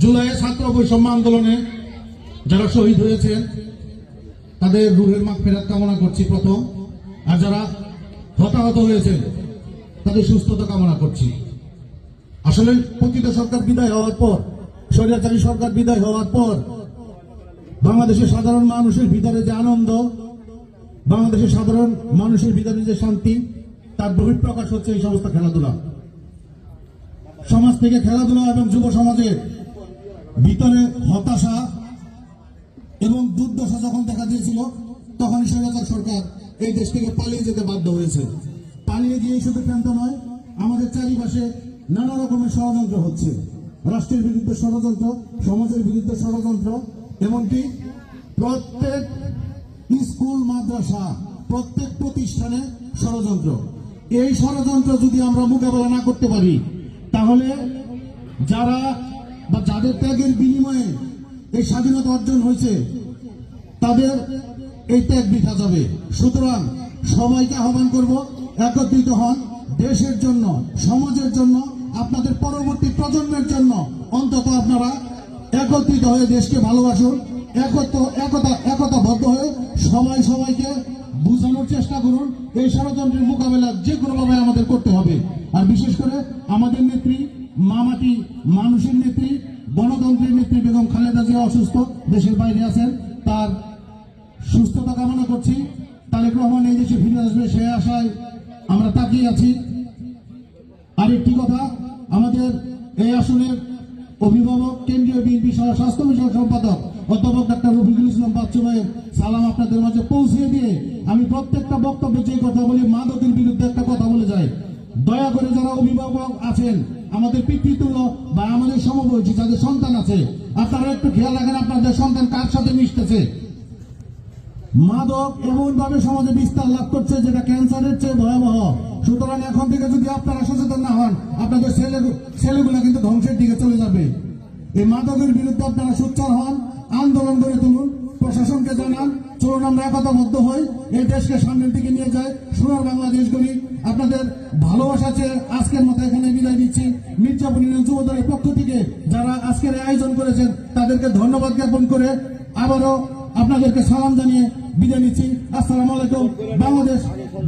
জুলাইয়ে ছাত্র বৈষম্য আন্দোলনে যারা শহীদ হয়েছেন, তাদের রুহের মাগ ফেরার কামনা করছি প্রথম। আর যারা হতাহত হয়েছেন, তাদের সুস্থতা কামনা করছি। আসলে পতিত সরকার বিদায় হওয়ার পর, স্বৈরাচারী সরকার বিদায় হওয়ার পর, বাংলাদেশের সাধারণ মানুষের ভিতরে যে আনন্দ, বাংলাদেশের সাধারণ মানুষের ভিতরে যে শান্তি, তার বহিঃপ্রকাশ হচ্ছে এই সমস্ত খেলাধুলা। সমাজ থেকে খেলাধুলা এবং যুব সমাজের ভিতরে হতাশা এবং দুর্দশা যখন দেখা দিয়েছিল, তখন স্বৈরাচার সরকার এই দেশ থেকে পালিয়ে যেতে বাধ্য হয়েছে। পালিয়ে গিয়ে শুধু কেন্দ্র নয়, আমাদের চারিপাশে নানা রকমের ষড়যন্ত্র হচ্ছে। রাষ্ট্রের বিরুদ্ধে ষড়যন্ত্র, সমাজের বিরুদ্ধে ষড়যন্ত্র, এমনকি প্রত্যেক স্কুল, মাদ্রাসা, প্রত্যেক প্রতিষ্ঠানে ষড়যন্ত্র। এই ষড়যন্ত্র যদি আমরা মোকাবেলা না করতে পারি, তাহলে যারা বা যাদের ত্যাগের বিনিময়ে এই স্বাধীনতা অর্জন হয়েছে, তাদের এই ত্যাগ বৃথা যাবে। সুতরাং সবাইকে আহ্বান করব, একত্রিত হন। দেশের জন্য, সমাজের জন্য, আপনাদের পরবর্তী প্রজন্মের জন্য। অন্তত আপনারা একত্রিত হয়ে দেশকে ভালোবাসুন, একত্র, একতা, একতাবদ্ধ হয়ে সবাই সবাইকে বুঝানোর চেষ্টা করুন। এই ষড়যন্ত্রের মোকাবেলা যে কোনোভাবে আমাদের করতে হবে। আর বিশেষ করে আমাদের নেত্রী মামাটি মানুষের নেত্রী, গণতন্ত্রের নেত্রী বেগম খালেদা জিয়া অসুস্থ, দেশের বাইরে আছেন, তার সুস্থতা কামনা করছি। তারেক রহমান এই দেশে ফিরে আসবে, সে আশায় আমরা তাকিয়ে আছি। আরেকটি কথা, আমাদের এই আসনের অভিভাবক, কেন্দ্রীয় বিএনপি স্বাস্থ্য বিষয়ক সম্পাদক, অধ্যাপক ডাক্তার রফিকুল ইসলাম বাচ্চু ভাইয়ের সালাম আপনাদের মাঝে পৌঁছে দিয়ে আমি প্রত্যেকটা বক্তব্যে যে কথা বলি, মাদকের বিরুদ্ধে একটা কথা বলে যাই। দয়া করে যারা অভিভাবক আছেন আমাদের পিতৃতুল্য বা আমাদের সমবয়সী যাদের সন্তান আছে আপনারা একটু খেয়াল রাখেন আপনাদের সন্তান কার সাথে মিশতেছে। মাদক এমন ভাবে সমাজে বিস্তার লাভ করছে যেটা ক্যান্সারের চেয়ে ভয়াবহ। সুতরাং এখন থেকে যদি আপনারা সচেতন না হন, আপনাদের ছেলে ছেলেগুলো কিন্তু ধ্বংসের দিকে চলে যাবে। এই মাদকের বিরুদ্ধে আপনারা সোচ্চার হন, আন্দোলন করে তুলুন, প্রশাসনকে জানান, চলুন আমরা একতাবদ্ধ হই, এই দেশকে সামনের দিকে নিয়ে যায় সোনার বাংলাদেশ গড়ি আপনাদের ভালোবাসা চেয়ে আজকের মতো এখানে মির্জাপুর ইউনিয়ন যুব দলের পক্ষ থেকে যারা আজকের আয়োজন করেছেন, তাদেরকে ধন্যবাদ জ্ঞাপন করে আবারও আপনাদেরকে সালাম জানিয়ে বিদায় নিচ্ছি। আসসালামু আলাইকুম। বাংলাদেশ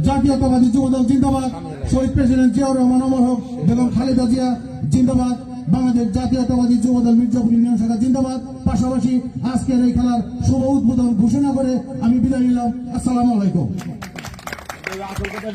জাতীয়তাবাদী যুবদল জিন্দাবাদ। শহীদ প্রেসিডেন্ট জিয়াউর রহমান অমর হোক বেগম খালেদা জিয়া জিন্দাবাদ। বাংলাদেশ জাতীয়তাবাদী যুবদল মির্জাপুর ইউনিয়ন শাখা জিন্দাবাদ। পাশাপাশি আজকের এই খেলার শুভ উদ্বোধন ঘোষণা করে আমি বিদায় নিলাম। আসসালামু আলাইকুম।